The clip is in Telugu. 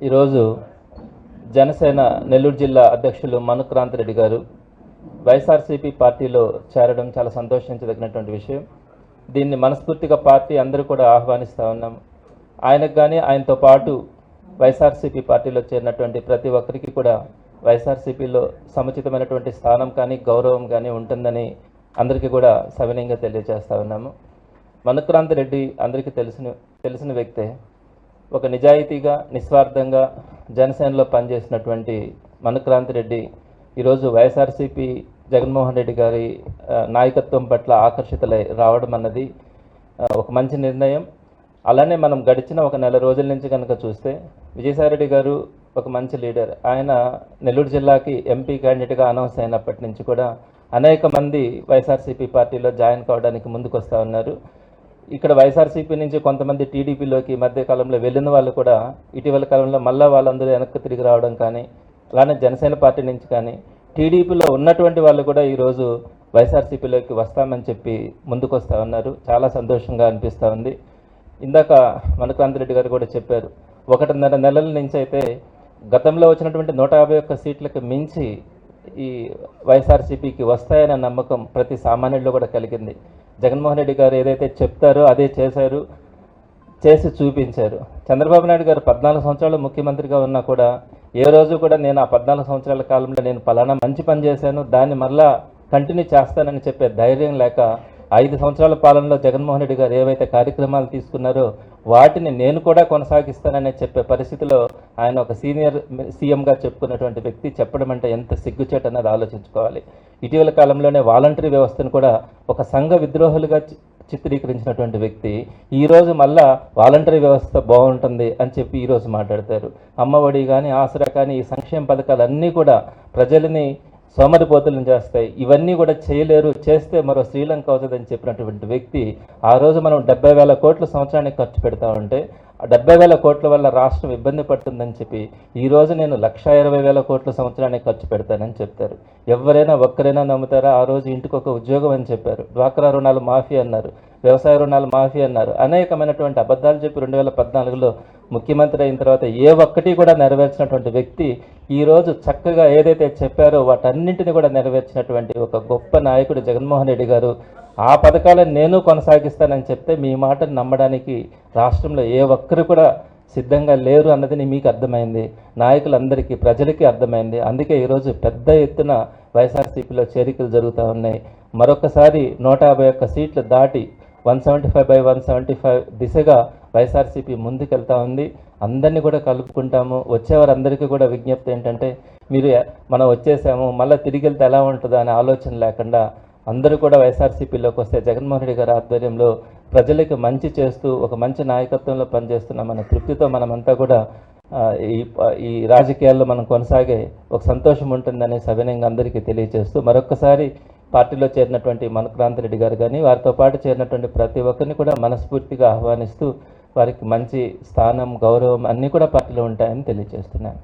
ఈరోజు జనసేన నెల్లూరు జిల్లా అధ్యక్షులు మనుక్రాంత్ రెడ్డి గారు వైఎస్ఆర్సీపీ పార్టీలో చేరడం చాలా సంతోషించదగినటువంటి విషయం. దీన్ని మనస్ఫూర్తిగా పార్టీ అందరూ కూడా ఆహ్వానిస్తూ ఉన్నాం. ఆయనకు కానీ ఆయనతో పాటు వైఎస్ఆర్సీపీ పార్టీలో చేరినటువంటి ప్రతి ఒక్కరికి కూడా వైఎస్ఆర్సీపీలో సముచితమైనటువంటి స్థానం కానీ గౌరవం కానీ ఉంటుందని అందరికీ కూడా సవినయంగా తెలియజేస్తూ ఉన్నాము. మనుక్రాంత్ రెడ్డి అందరికీ తెలిసిన తెలిసిన వ్యక్తే. ఒక నిజాయితీగా నిస్వార్థంగా జనసేనలో పనిచేసినటువంటి మనుక్రాంతి రెడ్డి ఈరోజు వైఎస్ఆర్సీపీ జగన్మోహన్ రెడ్డి గారి నాయకత్వం పట్ల ఆకర్షితులై రావడం అన్నది ఒక మంచి నిర్ణయం. అలానే మనం గడిచిన ఒక నెల రోజుల నుంచి కనుక చూస్తే విజయసాయిరెడ్డి గారు ఒక మంచి లీడర్. ఆయన నెల్లూరు జిల్లాకి ఎంపీ క్యాండిడేట్గా అనౌన్స్ అయినప్పటి నుంచి కూడా అనేక మంది వైఎస్ఆర్సీపీ పార్టీలో జాయిన్ కావడానికి ముందుకు వస్తూ ఉన్నారు. ఇక్కడ వైఎస్ఆర్సీపీ నుంచి కొంతమంది టీడీపీలోకి మధ్య కాలంలో వెళ్ళిన వాళ్ళు కూడా ఇటీవల కాలంలో మళ్ళీ వాళ్ళందరూ వెనక్కి తిరిగి రావడం కానీ అలానే జనసేన పార్టీ నుంచి కానీ టీడీపీలో ఉన్నటువంటి వాళ్ళు కూడా ఈరోజు వైఎస్ఆర్సీపీలోకి వస్తామని చెప్పి ముందుకొస్తా ఉన్నారు. చాలా సంతోషంగా అనిపిస్తూ ఉంది. ఇందాక మనక్రాంతి రెడ్డి గారు కూడా చెప్పారు ఒకటిన్నర నెలల నుంచి అయితే గతంలో వచ్చినటువంటి నూట యాభై ఒక్క సీట్లకు మించి ఈ వైఎస్ఆర్సీపీకి వస్తాయనే నమ్మకం ప్రతి సామాన్యుల్లో కూడా కలిగింది. జగన్మోహన్ రెడ్డి గారు ఏదైతే చెప్తారో అదే చేశారు చేసి చూపించారు. చంద్రబాబు నాయుడు గారు పద్నాలుగు సంవత్సరాలు ముఖ్యమంత్రిగా ఉన్నా కూడా ఏ రోజు కూడా నేను ఆ పద్నాలుగు సంవత్సరాల కాలంలో నేను పలానా మంచి పని చేశాను దాన్ని మళ్ళా కంటిన్యూ చేస్తానని చెప్పే ధైర్యం లేక ఐదు సంవత్సరాల పాలనలో జగన్మోహన్ రెడ్డి గారు ఏవైతే కార్యక్రమాలు తీసుకున్నారో వాటిని నేను కూడా కొనసాగిస్తానని చెప్పే పరిస్థితిలో ఆయన ఒక సీనియర్ సీఎంగా చెప్పుకున్నటువంటి వ్యక్తి చెప్పడం అంటే ఎంత సిగ్గుచేట అన్నది ఆలోచించుకోవాలి. ఇటీవల కాలంలోనే వాలంటరీ వ్యవస్థను కూడా ఒక సంఘ విద్రోహులుగా చి- చిత్రీకరించినటువంటి వ్యక్తి ఈరోజు మళ్ళా వాలంటరీ వ్యవస్థ బాగుంటుంది అని చెప్పి ఈరోజు మాట్లాడతారు. అమ్మఒడి కానీ ఆసరా కానీ ఈ సంక్షేమ పథకాలన్నీ కూడా ప్రజలని సోమరిపోతులను చేస్తాయి. ఇవన్నీ కూడా చేయలేరు చేస్తే మరో శ్రీలంక అవుతుందని చెప్పినటువంటి వ్యక్తి ఆ రోజు మనం డెబ్బై వేల కోట్ల సంవత్సరానికి ఖర్చు పెడతా ఉంటే ఆ డెబ్బై వేల కోట్ల వల్ల రాష్ట్రం ఇబ్బంది పడుతుందని చెప్పి ఈ రోజు నేను లక్ష ఇరవై వేల కోట్ల సంవత్సరానికి ఖర్చు పెడతానని చెప్తారు. ఎవరైనా ఒక్కరైనా నమ్ముతారా? ఆ రోజు ఇంటికి ఒక ఉద్యోగం అని చెప్పారు. డ్వాక్రా రుణాలు మాఫీ అన్నారు. వ్యవసాయ రుణాలు మాఫీ అన్నారు. అనేకమైనటువంటి అబద్ధాలు చెప్పి రెండు వేల పద్నాలుగులో ముఖ్యమంత్రి అయిన తర్వాత ఏ ఒక్కటి కూడా నెరవేర్చినటువంటి వ్యక్తి ఈరోజు చక్కగా ఏదైతే చెప్పారో వాటన్నింటిని కూడా నెరవేర్చినటువంటి ఒక గొప్ప నాయకుడు జగన్మోహన్ రెడ్డి గారు ఆ పథకాలను నేను కొనసాగిస్తానని చెప్తే మీ మాటను నమ్మడానికి రాష్ట్రంలో ఏ ఒక్కరు కూడా సిద్ధంగా లేరు అన్నది మీకు అర్థమైంది. నాయకులందరికీ ప్రజలకి అర్థమైంది. అందుకే ఈరోజు పెద్ద ఎత్తున వైఎస్ఆర్సీపీలో చేరికలు జరుగుతూ ఉన్నాయి. మరొకసారి నూట యాభై ఒక్క సీట్లు దాటి one seventy five by one seventy five దిశగా వైఎస్ఆర్సీపీ ముందుకెళ్తా ఉంది. అందరినీ కూడా కలుపుకుంటాము. వచ్చేవారందరికీ కూడా విజ్ఞప్తి ఏంటంటే మీరు మనం వచ్చేసాము మళ్ళీ తిరిగి వెళ్తే ఎలా ఉంటుందో అనే ఆలోచన లేకుండా అందరూ కూడా వైఎస్ఆర్సీపీలోకి వస్తే జగన్మోహన్ రెడ్డి గారి ఆధ్వర్యంలో ప్రజలకు మంచి చేస్తూ ఒక మంచి నాయకత్వంలో పనిచేస్తున్నామన్న తృప్తితో మనమంతా కూడా ఈ ఈ రాజకీయాల్లో మనం కొనసాగే ఒక సంతోషం ఉంటుందని సవినయంగా అందరికీ తెలియజేస్తూ మరొకసారి పార్టీలో చేరినటువంటి మనక్రాంతిరెడ్డి గారు కానీ వారితో పాటు చేరినటువంటి ప్రతి ఒక్కరిని కూడా మనస్ఫూర్తిగా ఆహ్వానిస్తూ వారికి మంచి స్థానం గౌరవం అన్నీ కూడా పార్టీలో ఉంటాయని తెలియజేస్తున్నాను.